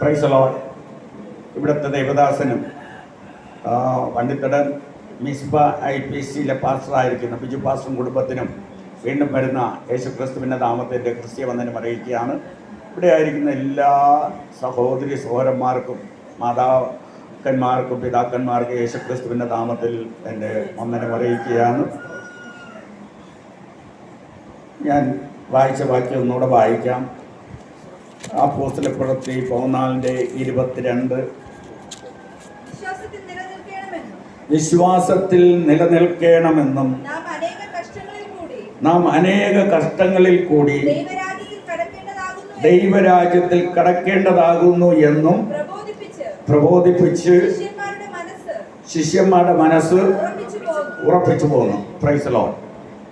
പ്രൈസലോ ഇവിടുത്തെ ദേവദാസനും പണ്ഡിത്തടൻ മിസ്ബ ഐ പി സിയിലെ പാസ്റ്ററായിരിക്കുന്ന ബിജു പാസ്റ്ററും കുടുംബത്തിനും വീണ്ടും വരുന്ന യേശു ക്രിസ്തുവിന്റെ നാമത്തിന്റെ ക്രിസ്ത്യവന്ദനം അറിയിക്കുകയാണ്. ഇവിടെ ആയിരിക്കുന്ന എല്ലാ സഹോദരി സഹോദരന്മാർക്കും മാതാക്കന്മാർക്കും പിതാക്കന്മാർക്കും യേശു ക്രിസ്തുവിന്റെ നാമത്തിൽ എന്റെ വന്ദനം അറിയിക്കുകയാണ്. ഞാൻ വായിച്ച വാക്യം ഒന്നുകൂടെ വായിക്കാം. പ്രവൃത്തി പതിനാലിന്റെ ഇരുപത്തിരണ്ട്. വിശ്വാസത്തിൽ നിലനിൽക്കണമെന്നും നാം അനേക കഷ്ടങ്ങളിൽ കൂടി ദൈവരാജ്യത്തിൽ കടക്കേണ്ടതാകുന്നു എന്നും പ്രബോധിപ്പിച്ച് ശിഷ്യന്മാരുടെ മനസ്സ് ഉറപ്പിച്ചു പോകുന്നു. പ്രൈസ് പോകുന്നു. പ്രൈസലോ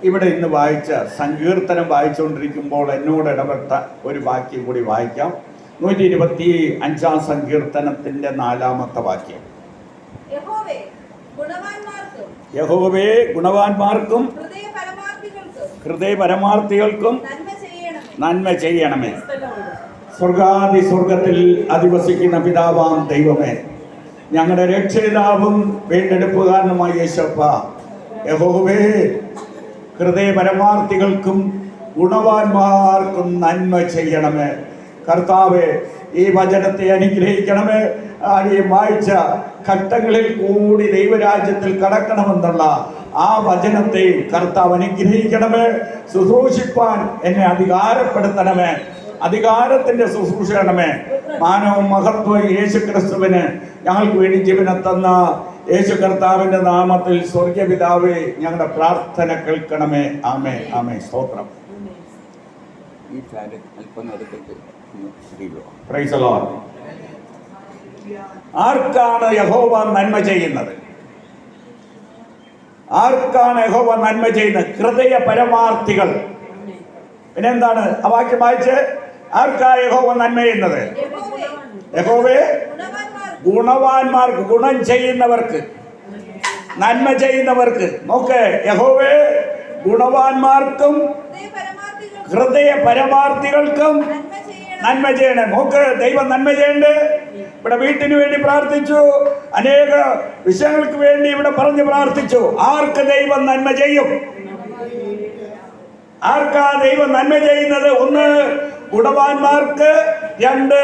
ഇവിടെ ഇന്ന് വായിച്ച സങ്കീർത്തനം വായിച്ചുകൊണ്ടിരിക്കുമ്പോൾ എന്നോട് ഇടപെട്ട ഒരു വാക്യം കൂടി വായിക്കാം. നൂറ്റി ഇരുപത്തി അഞ്ചാം സങ്കീർത്തനത്തിന്റെ നാലാമത്തെ വാക്യം. യഹോവേ ഗുണവാന്മാർക്കും ഹൃദയ പരമാർത്ഥികൾക്കും ഹൃദയപരമാർത്ഥികൾക്കും നന്മ ചെയ്യണമേ. നന്മ ചെയ്യണമേ. സ്വർഗാദി സ്വർഗത്തിൽ അധിവസിക്കുന്ന പിതാവാം ദൈവമേ. ഞങ്ങളുടെ രക്ഷിതാവും വീണ്ടെടുപ്പുകാരനുമായ യേശപ്പ. യഹോവേ ഹൃദയപരമാർത്ഥികൾക്കും ഗുണവാന്മാർക്കും നന്മ ചെയ്യണമേ. കർത്താവ് ഈ വചനത്തെ അനുഗ്രഹിക്കണമേ. ഈ വായിച്ച ഘട്ടങ്ങളിൽ കൂടി ദൈവരാജ്യത്തിൽ കടക്കണമെന്നുള്ള ആ വചനത്തെ കർത്താവ് അനുഗ്രഹിക്കണമേ. ശുശ്രൂഷിപ്പാൻ എന്നെ അധികാരപ്പെടുത്തണമേ. അധികാരത്തിന്റെ ശുശ്രൂഷണമേ മാനവും മഹത്വം യേശു ക്രിസ്തുവിന് ഞങ്ങൾക്ക് വേണ്ടി ജീവനെ തന്ന യേശു കർത്താവിന്റെ നാമത്തിൽ സ്വർഗപിതാവേ ഞങ്ങളുടെ പ്രാർത്ഥന കേൾക്കണമേ. ആമേ ആമേ സ്തോത്രം. ഈ. ആർക്കാണ് യഹോവ നന്മ ചെയ്യുന്നത്? ആർക്കാണ് യഹോവ നന്മ ചെയ്യുന്നത്? ഹൃദയ പരമാർത്ഥികൾ പിന്നെന്താണ്? ആ വാക്യം വായിച്ച്. ആർക്കാ യഹോവ നന്മ ചെയ്യുന്നത്? യഹോവേ. യഹോവേ. ഗുണവാന്മാർക്കും ഗുണം ചെയ്യുന്നവർക്ക് നന്മ ചെയ്യുന്നവർക്ക്. നോക്ക് യഹോവേ ഗുണവാന്മാർക്കും ഹൃദയ പരമാർത്ഥികൾക്കും നന്മ ചെയ്യണേ. നോക്ക് ദൈവം നന്മ ചെയ്യണ്ടേ. ഇവിടെ വീട്ടിന് വേണ്ടി പ്രാർത്ഥിച്ചു. അനേക വിഷയങ്ങൾക്ക് വേണ്ടി ഇവിടെ പറഞ്ഞ് പ്രാർത്ഥിച്ചു. ആർക്ക് ദൈവം നന്മ ചെയ്യും? ആർക്കാ ദൈവം നന്മ ചെയ്യുന്നത്? ഒന്ന് ഗുണവാന്മാർക്ക് രണ്ട്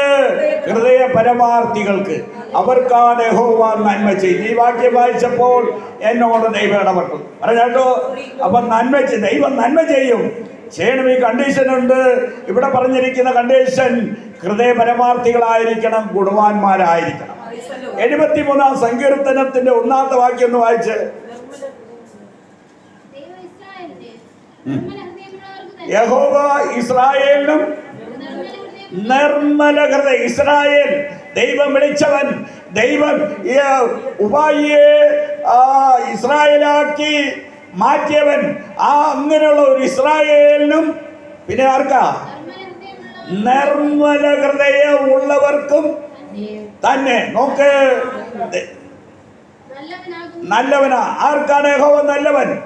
ഹൃദയ പരമാർത്ഥികൾക്ക് അവർക്കാണ് യഹോവാൻ നന്മ ചെയ്ത് ഈ വാക്യം വായിച്ചപ്പോൾ എന്നോട് ദൈവം ഇടപെട്ടു. പറഞ്ഞോ അപ്പൊ നന്മ ദൈവം നന്മ ചെയ്യും. ചെയ്യണം ഈ കണ്ടീഷൻ ഉണ്ട്. ഇവിടെ പറഞ്ഞിരിക്കുന്ന കണ്ടീഷൻ ഹൃദയ പരമാർത്ഥികളായിരിക്കണം ഗുണവാന്മാരായിരിക്കണം എഴുപത്തിമൂന്നാം സങ്കീർത്തനത്തിന്റെ ഒന്നാമത്തെ വാക്യം ഒന്ന് വായിച്ച്. യഹോവ ഇസ്രായേലിനും നിർമ്മല ഹൃദയം ഇസ്രായേൽ ദൈവം വിളിച്ചവൻ ദൈവം ഉപായിയെ ഇസ്രായേലാക്കി മാറ്റിയവൻ. ആ അങ്ങനെയുള്ള ഒരു ഇസ്രായേലിനും പിന്നെ ആർക്കാ? നിർമ്മല ഹൃദയ ഉള്ളവർക്കും തന്നെ. നോക്ക്. നല്ലവനാ. ആർക്കാണ് യഹോവ നല്ലവൻ?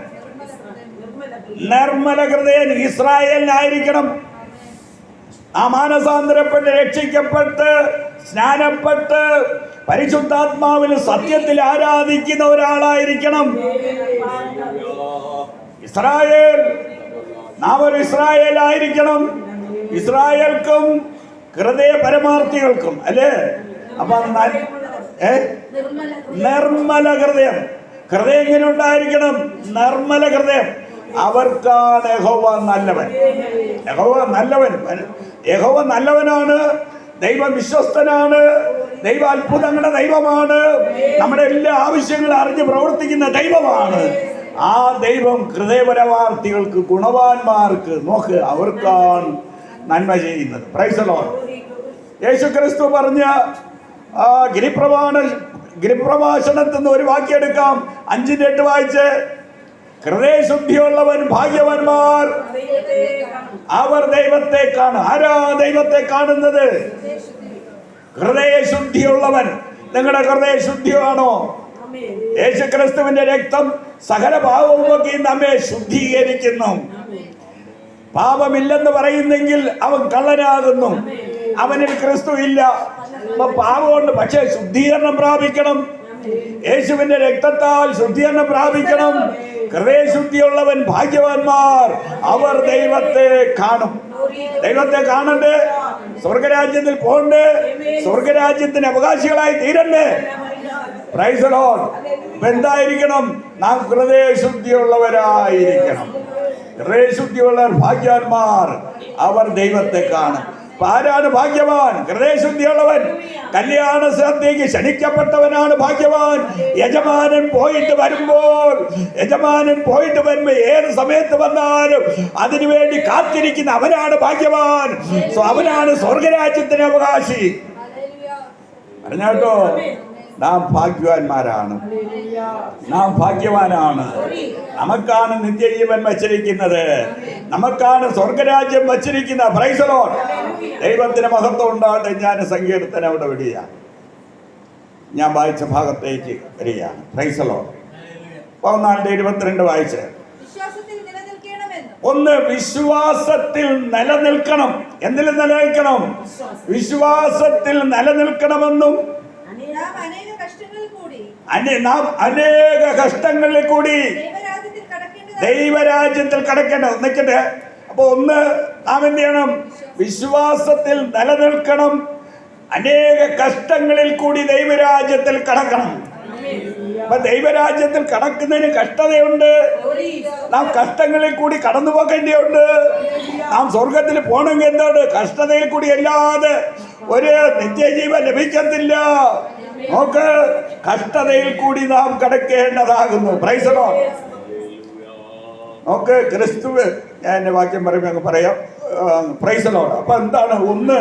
നിർമ്മല ഹൃദയൻ ഇസ്രായേലിനായിരിക്കണം. ആ മാനസാന്തരപ്പെട്ട് രക്ഷിക്കപ്പെട്ട് സ്നാനപ്പെട്ട് പരിശുദ്ധാത്മാവിൽ സത്യത്തിൽ ആരാധിക്കുന്ന ഒരാളായിരിക്കണം. ഇസ്രായേൽ നാം ഒരു ഇസ്രായേൽ ആയിരിക്കണം ഇസ്രായേൽക്കും ഹൃദയ പരമാർത്ഥികൾക്കും അല്ലേ? അപ്പൊ ഏ? നിർമ്മല ഹൃദയം. ഹൃദയം എങ്ങനെ ഉണ്ടായിരിക്കണം? നിർമ്മല ഹൃദയം. അവർക്കാണ് യഹോവ നല്ലവൻ. യഹോവ നല്ലവൻ. യഹോവ നല്ലവനാണ്. ദൈവം വിശ്വസ്തനാണ്. ദൈവ അത്ഭുതങ്ങളുടെ ദൈവമാണ്. നമ്മുടെ എല്ലാ ആവശ്യങ്ങളും അറിഞ്ഞ് പ്രവർത്തിക്കുന്ന ദൈവമാണ്. ആ ദൈവം ഹൃദയപരവാർത്തികൾക്ക് ഗുണവാന്മാർക്ക് നോക്ക് അവർക്കാണ് നന്മ ചെയ്യുന്നത്. പ്രൈസലോ യേശു ക്രിസ്തു പറഞ്ഞ ആ ഗിരിപ്രമാണ ഗിരിപ്രഭാഷണത്തിൽ നിന്ന് ഒരു വാക്യം എടുക്കാം. അഞ്ചിന്റെ എട്ട് വായിച്ച് ഹൃദയശുദ്ധിയുള്ളവൻ ഭാഗ്യവന്മാർ. അവർ ദൈവത്തെ കാണും ആരാ ദൈവത്തെ കാണുന്നത്? ഹൃദയശുദ്ധിയുള്ളവൻ. നിങ്ങളുടെ ഹൃദയശുദ്ധിയാണോ? യേശുക്രിസ്തുവിന്റെ രക്തം സകല പാവവുമൊക്കെ നമ്മെ ശുദ്ധീകരിക്കുന്നു. പാപമില്ലെന്ന് പറയുന്നെങ്കിൽ അവൻ കള്ളനാകുന്നു. അവനിൽ ക്രിസ്തു ഇല്ല. പാപമുണ്ട് പക്ഷേ ശുദ്ധീകരണം പ്രാപിക്കണം. യേശുവിന്റെ രക്തത്താൽ ശുദ്ധീകരണം പ്രാപിക്കണം. ഹൃദയശുദ്ധിയുള്ളവൻ ഭാഗ്യവാന്മാർ. അവർ ദൈവത്തെ കാണും. ദൈവത്തെ കാണണ്ടേ? സ്വർഗരാജ്യത്തിൽ പോകണ്ടേ? സ്വർഗരാജ്യത്തിന് അവകാശികളായി തീരണ്ടേ? പ്രൈസ് ലോൺ അപ്പൊ എന്തായിരിക്കണം? നാം ഹൃദയശുദ്ധിയുള്ളവരായിരിക്കണം ഹൃദയശുദ്ധിയുള്ളവർ ഭാഗ്യവാന്മാർ. അവർ ദൈവത്തെ കാണും. ആരാണ് ഭാഗ്യവാൻ? ഹൃദയശുദ്ധിയുള്ളവൻ. കല്യാണ ശ്രദ്ധയ്ക്ക് ക്ഷണിക്കപ്പെട്ടവനാണ് ഭാഗ്യവാൻ. യജമാനൻ പോയിട്ട് വരുമ്പോൾ യജമാനൻ പോയിട്ട് വരുമ്പോ ഏത് സമയത്ത് വന്നാലും അതിനുവേണ്ടി കാത്തിരിക്കുന്ന അവനാണ് ഭാഗ്യവാൻ. അവനാണ് സ്വർഗരാജ്യത്തിന് അവകാശി. പറഞ്ഞാട്ടോ. നാം ഭാഗ്യവാന്മാരാണ്. നാം ഭാഗ്യവാനാണ്. നമുക്കാണ് നിത്യജീവൻ വച്ചിരിക്കുന്നത്. നമുക്കാണ് സ്വർഗരാജ്യം വച്ചിരിക്കുന്ന. പ്രൈസലോ ദൈവത്തിന് മഹത്വം ഉണ്ടാകട്ടെ. ഞാൻ സങ്കീർത്തനം അവിടെ വിടുക ഞാൻ വായിച്ച ഭാഗത്തേക്ക് വരികയാണ്. പ്രൈസലോ പതിനാലിന്റെ ഇരുപത്തിരണ്ട് വായിച്ച്. ഒന്ന് വിശ്വാസത്തിൽ നിലനിൽക്കണം. എന്തിൽ നിലനിൽക്കണം? വിശ്വാസത്തിൽ നിലനിൽക്കണമെന്നും നാം അനേക കഷ്ടങ്ങളിൽ കൂടി അനെ- നാം അനേക കഷ്ടങ്ങളിൽ കൂടി ദൈവരാജ്യത്തിൽ കടക്കേണ്ടത് നിൽക്കട്ടെ. അപ്പോൾ ഒന്ന് നാം എന്ത് ചെയ്യണം? വിശ്വാസത്തിൽ നിലനിൽക്കണം. അനേക കഷ്ടങ്ങളിൽ കൂടി ദൈവരാജ്യത്തിൽ കടക്കണം. അപ്പൊ ദൈവരാജ്യത്തിൽ കടക്കുന്നതിന് കഷ്ടതയുണ്ട്. നാം കഷ്ടങ്ങളിൽ കൂടി കടന്നു പോകേണ്ടിയുണ്ട് നാം സ്വർഗത്തിൽ പോകണമെങ്കിൽ എന്താണ്? കഷ്ടതയിൽ കൂടി അല്ലാതെ ഒരു നിത്യജീവൻ ലഭിക്കത്തില്ല. നോക്ക് കഷ്ടതയിൽ കൂടി നാം കടക്കേണ്ടതാകുന്നു. പ്രൈസണോ നോക്ക് ക്രിസ്തു ഞാൻ എന്റെ വാക്യം പറയുമ്പോൾ അങ്ങ് പറയാം. പ്രൈസലോട് അപ്പൊ എന്താണ്? ഒന്ന്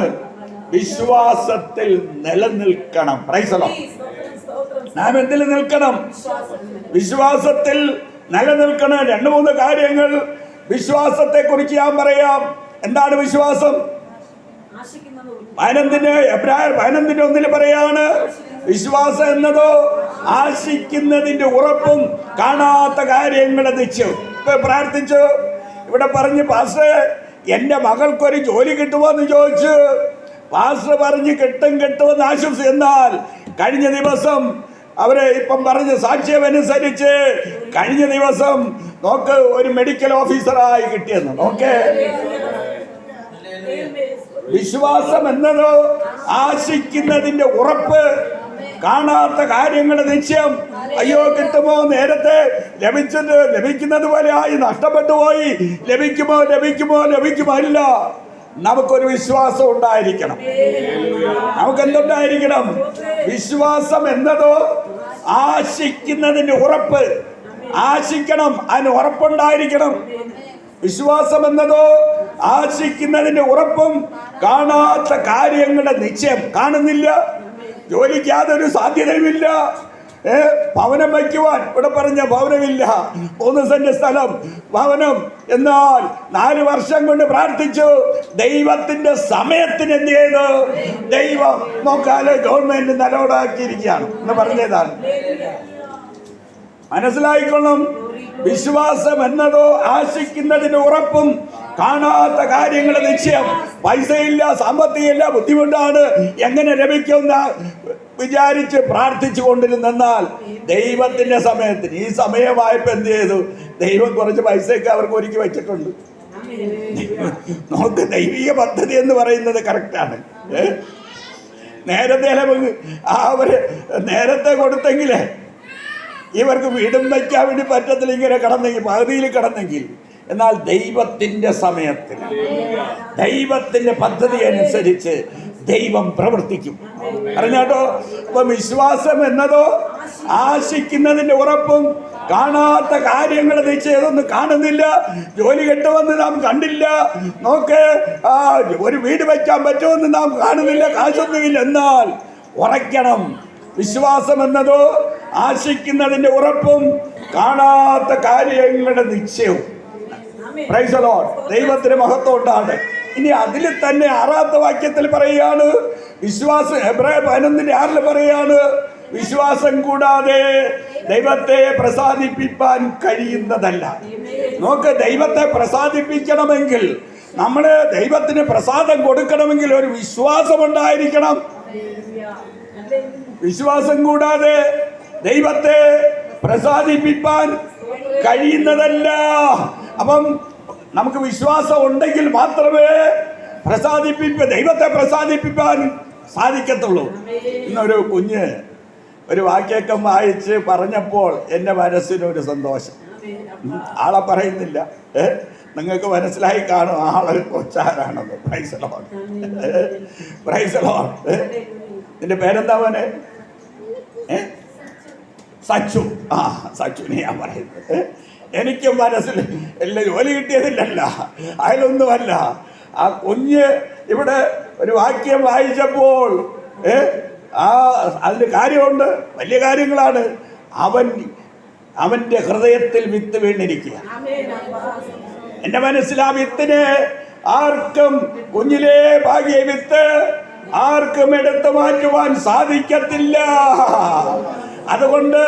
വിശ്വാസത്തിൽ നിലനിൽക്കണം. പ്രൈസലോ നാം എന്തിൽ നിൽക്കണം? വിശ്വാസത്തിൽ നിലനിൽക്കണം. രണ്ട് മൂന്ന് കാര്യങ്ങൾ വിശ്വാസത്തെ കുറിച്ച് ഞാൻ പറയാം. എന്താണ് വിശ്വാസം? പതിനൊന്നിന് എബ്രായർ പതിനൊന്നിന് ഒന്നിൽ പറയാണ് വിശ്വാസം എന്നതോ ആശിക്കുന്നതിന്റെ ഉറപ്പും കാണാത്ത കാര്യങ്ങളെ നിശ്ചയം ഇപ്പൊ പ്രാർത്ഥിച്ചു. ഇവിടെ പറഞ്ഞ് പാസ്റ്റർ എന്റെ മകൾക്കൊരു ജോലി കിട്ടുമോ എന്ന് ചോദിച്ചു പാസ്റ്റർ പറഞ്ഞ് കിട്ടും കിട്ടുമെന്ന് ആശംസ എന്നാൽ കഴിഞ്ഞ ദിവസം അവരെ ഇപ്പം പറഞ്ഞ സാക്ഷ്യമനുസരിച്ച് കഴിഞ്ഞ ദിവസം നോക്ക് ഒരു മെഡിക്കൽ ഓഫീസറായി കിട്ടിയെന്ന്. നോക്കേ. വിശ്വാസം എന്നത് ആശിക്കുന്നതിന്റെ ഉറപ്പ് കാണാത്ത കാര്യങ്ങളുടെ നിശ്ചയം. അയ്യോ കിട്ടുമോ നേരത്തെ? ലഭിച്ചത് ലഭിക്കുന്നത് പോലെ ആയി നഷ്ടപ്പെട്ടു പോയി. ലഭിക്കുമോ ലഭിക്കുമോ ലഭിക്കുമോ അല്ല നമുക്കൊരു വിശ്വാസം ഉണ്ടായിരിക്കണം. നമുക്ക് എന്തുണ്ടായിരിക്കണം വിശ്വാസം എന്നതോ ആശിക്കുന്നതിന്റെ ഉറപ്പ്. ആശിക്കണം അതിന് ഉറപ്പുണ്ടായിരിക്കണം. വിശ്വാസം എന്നതോ ആശിക്കുന്നതിന്റെ ഉറപ്പും കാണാത്ത കാര്യങ്ങളുടെ നിശ്ചയം കാണുന്നില്ല. ജോലിക്ക് യാതൊരു സാധ്യതയുമില്ല. ഏ ഭവനം വയ്ക്കുവാൻ. ഇവിടെ പറഞ്ഞ ഭവനമില്ല. മൂന്ന് സെന്റ് സ്ഥലം ഭവനം. എന്നാൽ നാല് വർഷം കൊണ്ട് പ്രാർത്ഥിച്ചു. ദൈവത്തിന്റെ സമയത്തിന് എന്ത് ചെയ്തു? ദൈവം നോക്കാൽ ഗവൺമെന്റ് നിലവിടാക്കിയിരിക്കുകയാണ് എന്ന് പറഞ്ഞതാണ്. മനസ്സിലായിക്കൊള്ളും? വിശ്വാസം എന്നതോ ആശിക്കുന്നതിന് ഉറപ്പും കാണാത്ത കാര്യങ്ങൾ നിശ്ചയം. പൈസയില്ല സാമ്പത്തികമില്ല ബുദ്ധിമുട്ടാണ്. എങ്ങനെ ലഭിക്കുന്ന വിചാരിച്ച് പ്രാർത്ഥിച്ചു കൊണ്ടിരുന്നാൽ ദൈവത്തിന്റെ സമയത്തിന് ഈ സമയമായപ്പോ എന്ത് ചെയ്തു? ദൈവം കുറച്ച് പൈസയൊക്കെ അവർക്ക് ഒരുക്കി വെച്ചിട്ടുണ്ട്. നമുക്ക് ദൈവിക പദ്ധതി എന്ന് പറയുന്നത് കറക്റ്റാണ്? നേരത്തെ അവർ നേരത്തെ കൊടുത്തെങ്കിലേ ഇവർക്ക് വീടും വയ്ക്കാൻ വേണ്ടി പറ്റത്തില്ല ഇങ്ങനെ കടന്നെങ്കിൽ പകുതിയിൽ കടന്നെങ്കിൽ. എന്നാൽ ദൈവത്തിന്റെ സമയത്തിൽ ദൈവത്തിന്റെ പദ്ധതി അനുസരിച്ച് ദൈവം പ്രവർത്തിക്കും. അറിഞ്ഞാട്ടോ അപ്പൊ വിശ്വാസം എന്നതോ? ആശിക്കുന്നതിന്റെ ഉറപ്പും കാണാത്ത കാര്യങ്ങൾ നിശ്ചയതൊന്നും കാണുന്നില്ല. ജോലി കെട്ടുമെന്ന് നാം കണ്ടില്ല. നോക്ക് ഒരു വീട് വയ്ക്കാൻ പറ്റുമെന്ന് നാം കാണുന്നില്ല കാശൊന്നുമില്ല. എന്നാൽ ഉറയ്ക്കണം. വിശ്വാസം എന്നതോ ആശിക്കുന്നതിന്റെ ഉറപ്പും കാണാത്ത കാര്യങ്ങളുടെ നിശ്ചയവും. ദൈവത്തിന് മഹത്വം ഉണ്ടാണ് ഇനി അതിൽ തന്നെ ആറാത്ത വാക്യത്തിൽ പറയുകയാണ് വിശ്വാസം എബ്രായ പതിനൊന്നിന്റെ ആറിൽ പറയാണ് വിശ്വാസം കൂടാതെ ദൈവത്തെ പ്രസാദിപ്പിക്കാൻ കഴിയുന്നതല്ല. നോക്ക് ദൈവത്തെ പ്രസാദിപ്പിക്കണമെങ്കിൽ നമ്മൾ ദൈവത്തിന് പ്രസാദം കൊടുക്കണമെങ്കിൽ ഒരു വിശ്വാസം ഉണ്ടായിരിക്കണം വിശ്വാസം കൂടാതെ ദൈവത്തെ പ്രസാദിപ്പിക്കാൻ കഴിയുന്നതല്ല. അപ്പം നമുക്ക് വിശ്വാസം ഉണ്ടെങ്കിൽ മാത്രമേ പ്രസാദിപ്പിപ്പ ദൈവത്തെ പ്രസാദിപ്പിക്കാൻ സാധിക്കത്തുള്ളൂ. ഇന്നൊരു കുഞ്ഞ് ഒരു വാക്യക്കം വായിച്ച് പറഞ്ഞപ്പോൾ എന്റെ മനസ്സിനൊരു സന്തോഷം. ആളെ പറയുന്നില്ല. നിങ്ങൾക്ക് മനസ്സിലായി കാണും ആളൊരു കൊച്ചാരാണെന്ന്. പ്രൈസലോൺ പ്രൈസലോൺ നിന്റെ പേരെന്താ മോനെ? ഏ? സച്ചു. ആ സച്ചുനെ ഞാൻ പറയുന്നത്. എനിക്ക് മനസ്സിൽ എല്ലാം ജോലി കിട്ടിയതില്ലല്ല അതിലൊന്നുമല്ല ആ കുഞ്ഞ് ഇവിടെ ഒരു വാക്യം വായിച്ചപ്പോൾ ഏ? ആ അതിന് കാര്യമുണ്ട് വലിയ കാര്യങ്ങളാണ്. അവൻ അവന്റെ ഹൃദയത്തിൽ വിത്ത് വീണിരിക്കുക. എന്റെ മനസ്സിൽ ആ വിത്തിന് ആർക്കും കുഞ്ഞിലേ ഭാഗ്യ വിത്ത്. ആർക്കും എടുത്തു മാറ്റുവാൻ സാധിക്കത്തില്ല. അതുകൊണ്ട്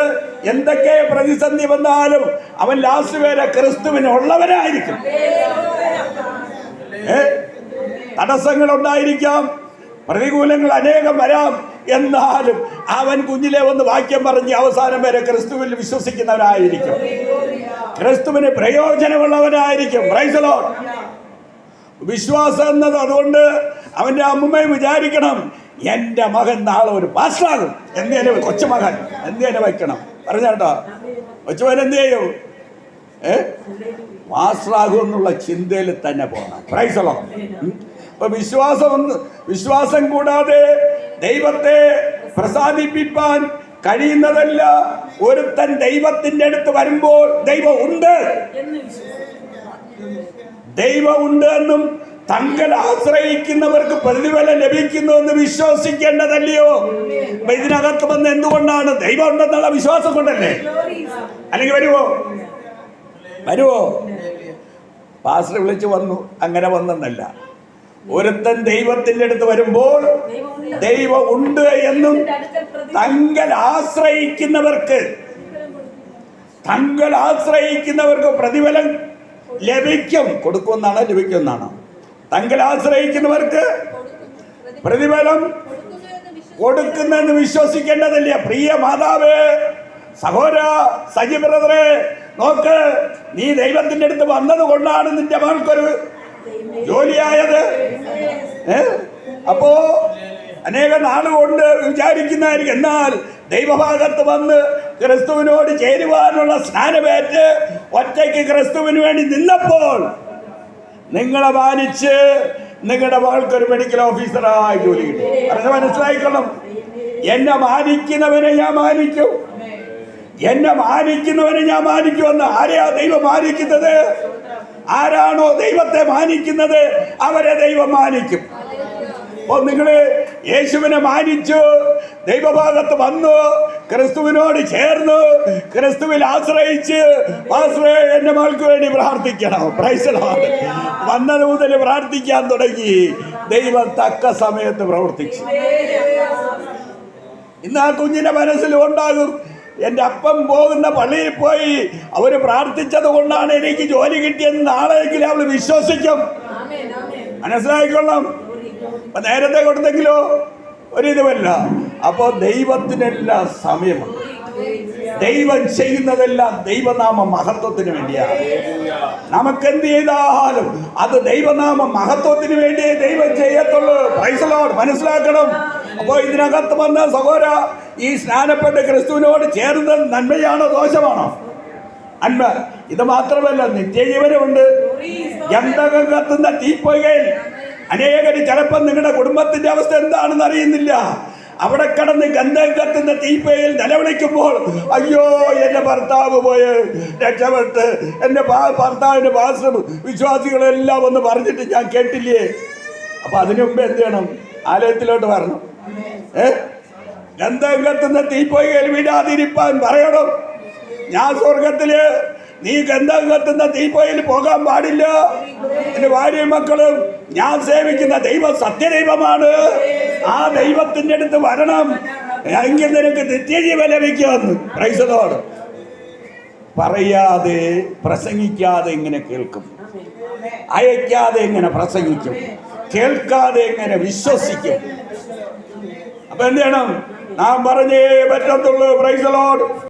എന്തൊക്കെ പ്രതിസന്ധി വന്നാലും അവൻ ലാസ്റ്റ് വരെ ക്രിസ്തുവിന് ഉള്ളവനായിരിക്കും. തടസ്സങ്ങൾ ഉണ്ടായിരിക്കാം പ്രതികൂലങ്ങൾ അനേകം വരാം. എന്നാലും അവൻ കുഞ്ഞിലെ ഒന്ന് വാക്യം പറഞ്ഞ് അവസാനം വരെ ക്രിസ്തുവിൽ വിശ്വസിക്കുന്നവനായിരിക്കും. ക്രിസ്തുവിന് പ്രയോജനമുള്ളവനായിരിക്കും. Lord. വിശ്വാസം എന്നത് അതുകൊണ്ട് അവന്റെ അമ്മയും വിചാരിക്കണം എന്റെ മകൻ നാളെ ഒരു പാസ്റ്റാകും എന്തേലും കൊച്ചുമകൻ എന്തേലും വയ്ക്കണം? പറഞ്ഞാട്ടോ കൊച്ചുമകൻ എന്ത് ചെയ്യും? ഏ? പാസ്റ്റാകും എന്നുള്ള ചിന്തയിൽ തന്നെ പോകണം. പ്രൈസളോ അപ്പൊ വിശ്വാസം വിശ്വാസം കൂടാതെ ദൈവത്തെ പ്രസാദിപ്പിക്കാൻ കഴിയുന്നതല്ല. ഒരുത്തൻ ദൈവത്തിന്റെ അടുത്ത് വരുമ്പോൾ ദൈവം ഉണ്ട്. ദൈവം ഉണ്ട് എന്നും തങ്ങൾ ആശ്രയിക്കുന്നവർക്ക് പ്രതിഫലം ലഭിക്കുന്നു എന്ന് വിശ്വസിക്കേണ്ടതല്ലയോ? അപ്പൊ ഇതിനകത്ത് വന്ന് എന്തുകൊണ്ടാണ് ദൈവം ഉണ്ടെന്നുള്ള വിശ്വാസം കൊണ്ടല്ലേ? അല്ലെങ്കിൽ വരുവോ? വരുവോ? പാസ്റ്റർ വിളിച്ചു വന്നു അങ്ങനെ വന്നെന്നല്ല. ഒരുത്തൻ ദൈവത്തിന്റെ അടുത്ത് വരുമ്പോൾ ദൈവം ഉണ്ട് എന്നും തങ്ങൾ ആശ്രയിക്കുന്നവർക്ക് തങ്ങൾ ആശ്രയിക്കുന്നവർക്ക് പ്രതിഫലം ലഭിക്കും. കൊടുക്കുമെന്നാണ്? ലഭിക്കുമെന്നാണ്? തങ്ങൾ ആശ്രയിക്കുന്നവർക്ക് പ്രതിഫലം കൊടുക്കുന്നെന്ന് വിശ്വസിക്കേണ്ടതില്ല. പ്രിയ മാതാവ് സഹോര സജി നോക്ക് നീ ദൈവത്തിന്റെ അടുത്ത് വന്നത് കൊണ്ടാണ് നിന്റെ മകൾക്കൊരു ജോലിയായത്. അപ്പോ അനേക നാളുകൊണ്ട് വിചാരിക്കുന്നതായിരിക്കും. എന്നാൽ ദൈവഭാഗത്ത് വന്ന് ക്രിസ്തുവിനോട് ചേരുവാനുള്ള സ്ഥാനമേറ്റ് ഒറ്റയ്ക്ക് ക്രിസ്തുവിന് വേണ്ടി നിന്നപ്പോൾ നിങ്ങളെ മാനിച്ച് നിങ്ങളുടെ മകൾക്ക് ഒരു മെഡിക്കൽ ഓഫീസറായി ജോലി കിട്ടും. അത് മനസ്സിലായിക്കൊള്ളും? എന്നെ മാനിക്കുന്നവനെ ഞാൻ മാനിക്കും. എന്നെ മാനിക്കുന്നവനെ ഞാൻ മാനിക്കുമെന്ന് ആരെയാ ദൈവം മാനിക്കുന്നത്? ആരാണോ ദൈവത്തെ മാനിക്കുന്നത്? അവരെ ദൈവം മാനിക്കും. അപ്പോൾ നിങ്ങൾ യേശുവിനെ മാനിച്ചു. ദൈവഭാഗത്ത് വന്നു ക്രിസ്തുവിനോട് ചേർന്നു ക്രിസ്തുവിൽ ആശ്രയിച്ച് ആശ്രയ എന്റെ മകൾക്ക് വേണ്ടി പ്രാർത്ഥിക്കണം. പ്രൈസലാണ് വന്നത് മുതൽ പ്രാർത്ഥിക്കാൻ തുടങ്ങി. ദൈവം തക്ക സമയത്ത് പ്രവർത്തിച്ചു. ഇന്ന് ആ കുഞ്ഞിന്റെ മനസ്സിൽ ഉണ്ടാകും എന്റെ അപ്പം പോകുന്ന പള്ളിയിൽ പോയി അവർ പ്രാർത്ഥിച്ചത് കൊണ്ടാണ് എനിക്ക് ജോലി കിട്ടിയെന്ന് നാളെയെങ്കിലും അവൾ വിശ്വസിക്കും. മനസ്സിലായിക്കൊള്ളാം? അപ്പം നേരത്തെ കൊടുത്തെങ്കിലോ? ഒരിതുമല്ല. അപ്പോൾ ദൈവത്തിനെല്ലാം സമയമുണ്ട്. ദൈവം ചെയ്യുന്നതെല്ലാം ദൈവനാമ മഹത്വത്തിന് വേണ്ടിയാണ്. നമുക്ക് എന്ത് ചെയ്താലും അത് ദൈവനാമ മഹത്വത്തിന് വേണ്ടിയേ ദൈവം ചെയ്യത്തുള്ളൂ. മനസ്സിലാക്കണം. അപ്പോൾ ഇതിനകത്ത് വന്ന സഹോര ഈ സ്നാനപ്പെട്ട ക്രിസ്തുവിനോട് ചേർന്നത് നന്മയാണോ ദോഷമാണോ? അന്മ ഇത് മാത്രമല്ല നിത്യജീവനമുണ്ട്. ഗന്ധകം കത്തുന്ന തീപ്പൊയ്കയിൽ അനേകര് ചിലപ്പോൾ നിങ്ങളുടെ കുടുംബത്തിന്റെ അവസ്ഥ എന്താണെന്ന് അറിയുന്നില്ല. അവിടെ കടന്ന് ഗന്ധം കത്തുന്ന തീപ്പയിൽ നിലവിളിക്കുമ്പോൾ അയ്യോ എന്റെ ഭർത്താവ് പോയി. രക്ഷപ്പെട്ട്. എന്റെ ഭർത്താവിന്റെ ഭാഷ വിശ്വാസികളെല്ലാം ഒന്ന് പറഞ്ഞിട്ട് ഞാൻ കേട്ടില്ലേ? അപ്പൊ അതിനു മുമ്പ് എന്ത് ചെയ്യണം? ആലയത്തിലോട്ട് വരണം. ഏ? ഗന്ധം കത്തുന്ന തീപ്പൊയ്കയിൽ വിടാതിരിപ്പാൻ പറയണം. ഞാൻ സ്വർഗത്തിൽ നീ ഗന്ധം കത്തുന്ന തീപ്പൊയിൽ പോകാൻ പാടില്ല. എന്റെ ഭാര്യയും മക്കളും ഞാൻ സേവിക്കുന്ന ദൈവം സത്യദൈവമാണ്. ആ ദൈവത്തിന്റെ അടുത്ത് വരണം. എങ്കിൽ നിനക്ക് നിത്യജീവൻ ലഭിക്കുമെന്ന് ക്രൈസ്തവോട് പറയാതെ പ്രസംഗിക്കാതെ ഇങ്ങനെ കേൾക്കും. അയക്കാതെ ഇങ്ങനെ പ്രസംഗിക്കും. കേൾക്കാതെ ഇങ്ങനെ വിശ്വസിക്കും. അപ്പൊ എന്ത് ചെയ്യണം? നാം പറഞ്ഞേ പറ്റത്തുള്ളൂ. Price load